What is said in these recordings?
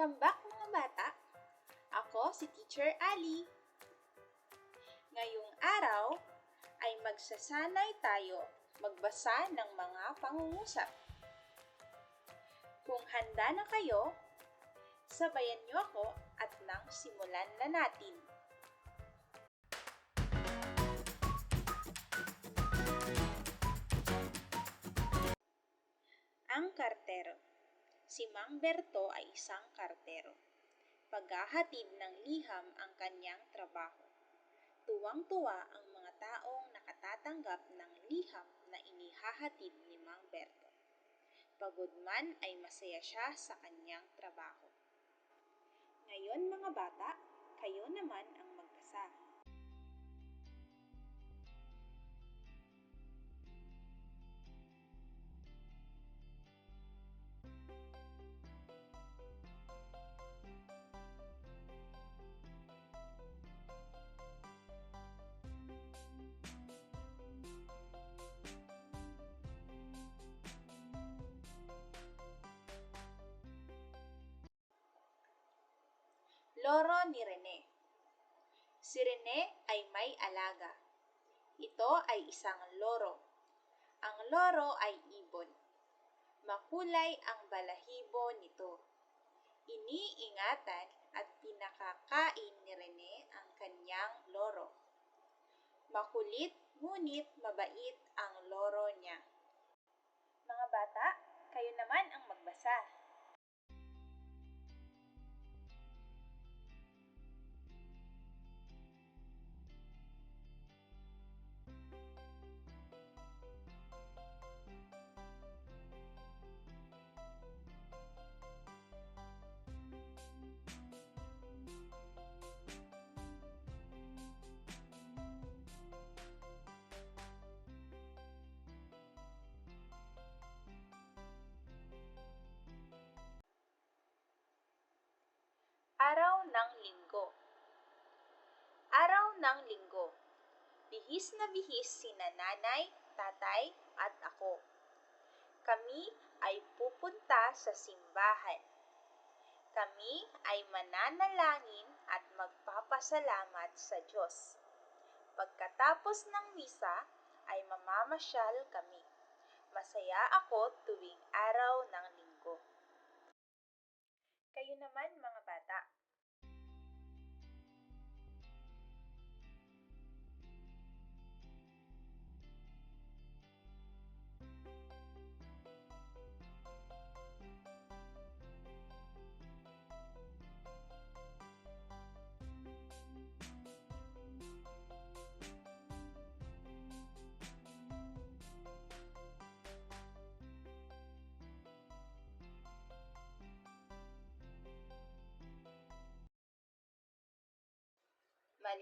Welcome back mga bata! Ako si Teacher Ali. Ngayong araw ay magsasanay tayo magbasa ng mga pangungusap. Kung handa na kayo, sabayan niyo ako at nang simulan na natin. Ang kartero. Si Mang Berto ay isang kartero. Paghahatid ng liham ang kanyang trabaho. Tuwang-tuwa ang mga taong nakatatanggap ng liham na inihahatid ni Mang Berto. Pagod man ay masaya siya sa kanyang trabaho. Ngayon mga bata, kayo naman ang magbasa. Loro ni Rene Si Rene ay may alaga. Ito ay isang loro. Ang loro ay ibon. Makulay ang balahibo nito. Iniingatan at pinakakain ni Rene ang kanyang loro. Makulit ngunit mabait ang loro niya. Mga bata, kayo naman ang magbasa. Linggo Araw ng Linggo Bihis na bihis sina nanay, tatay, at ako. Kami ay pupunta sa simbahan. Kami ay mananalangin at magpapasalamat sa Diyos. Pagkatapos ng misa ay mamamasyal kami. Masaya ako tuwing araw ng linggo. Kayo naman mga bata.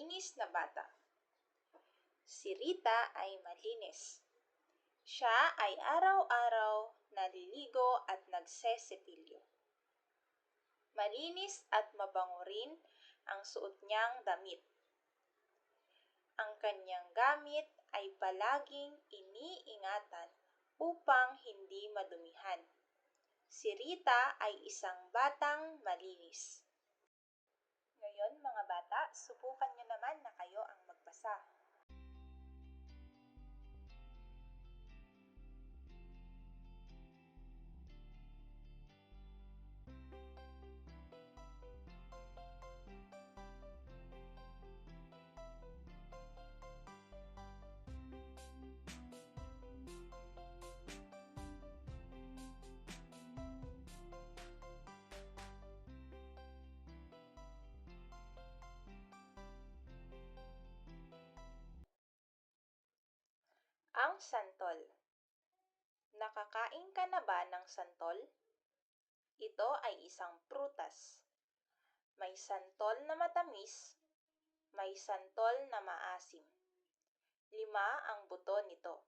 Malinis na bata. Si Rita ay malinis. Siya ay araw-araw naliligo at nagsesepilyo. Malinis at mabango rin ang suot niyang damit. Ang kanyang gamit ay palaging iniingatan upang hindi madumihan. Si Rita ay isang batang malinis. Ngayon mga bata, subukan nyo naman na kayo ang magbasa. Ang santol. Nakakain ka na ba ng santol? Ito ay isang prutas. May santol na matamis, may santol na maasim. Lima ang buto nito.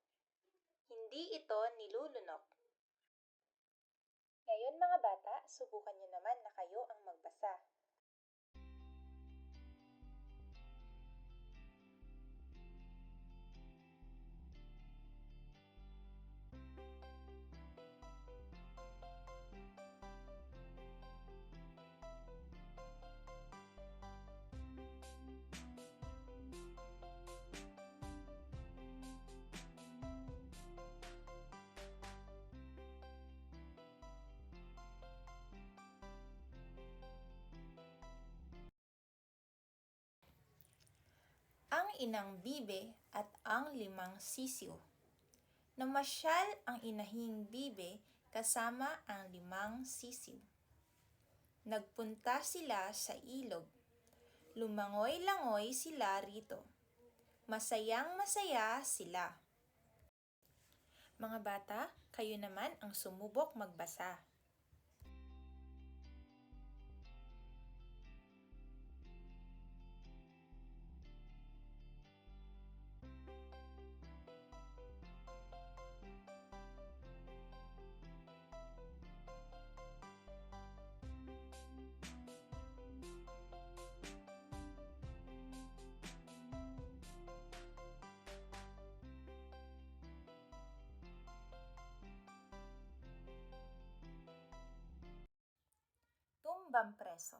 Hindi ito nilulunok. Ngayon mga bata, subukan nyo naman na kayo ang magbasa. Inang bibe at ang limang sisiw. Namasyal ang inahing bibe kasama ang limang sisiw. Nagpunta sila sa ilog. Lumangoy-langoy sila rito. Masayang masaya sila. Mga bata, kayo naman ang sumubok magbasa. Tumbang preso.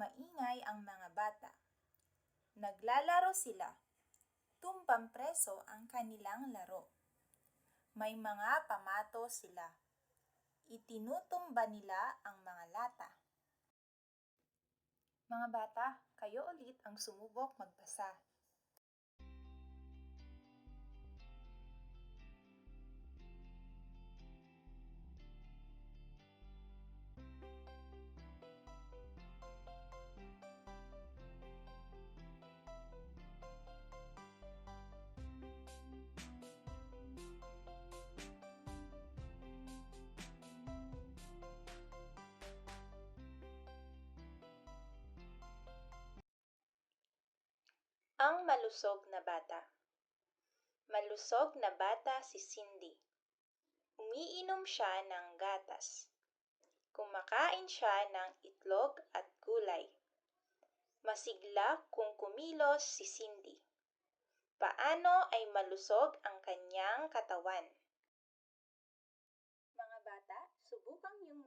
Maingay ang mga bata. Naglalaro sila. Tumbang preso ang kanilang laro. May mga pamato sila. Itinutumba nila ang mga lata. Mga bata, kayo ulit ang sumubok magbasa. Malusog na bata. Malusog na bata si Cindy. Umiinom siya ng gatas. Kumakain siya ng itlog at gulay. Masigla kung kumilos si Cindy. Paano ay malusog ang kanyang katawan? Mga bata, subukan niyong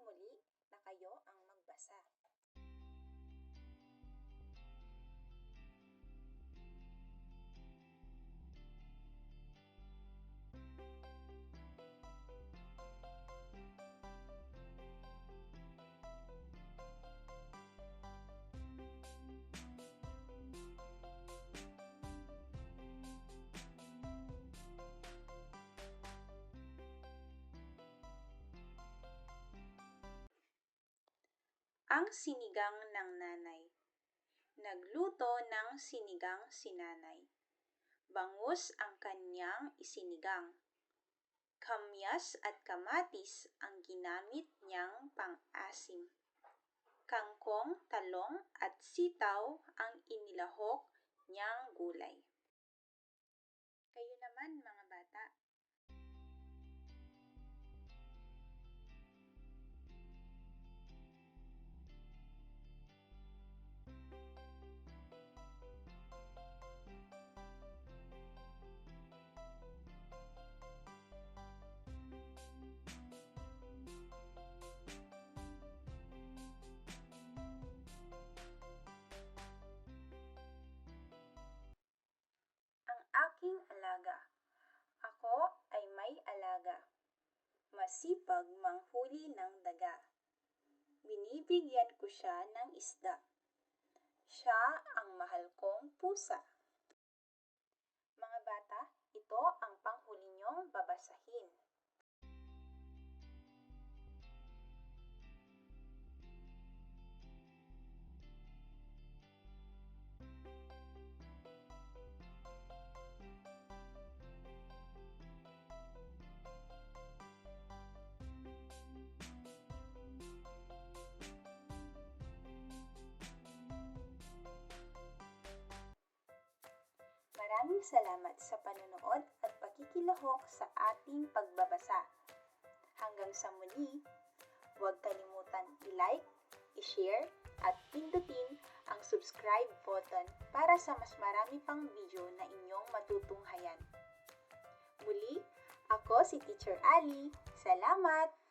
Ang sinigang ng nanay. Nagluto ng sinigang si nanay. Bangus ang kanyang isinigang. Kamyas at kamatis ang ginamit niyang pang-asim. Kangkong, talong at sitaw ang inilahok niyang gulay. Kayo naman mga Masipag manghuli ng daga. Binibigyan ko siya ng isda. Siya ang mahal kong pusa. Mga bata, ito ang panghuli niyong babasahin. Maraming salamat sa panonood at pakikilahok sa ating pagbabasa. Hanggang sa muli, huwag kalimutan i-like, i-share, at pindutin ang subscribe button para sa mas marami pang video na inyong matutunghayan. Muli, ako si Teacher Ali. Salamat!